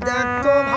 দেখো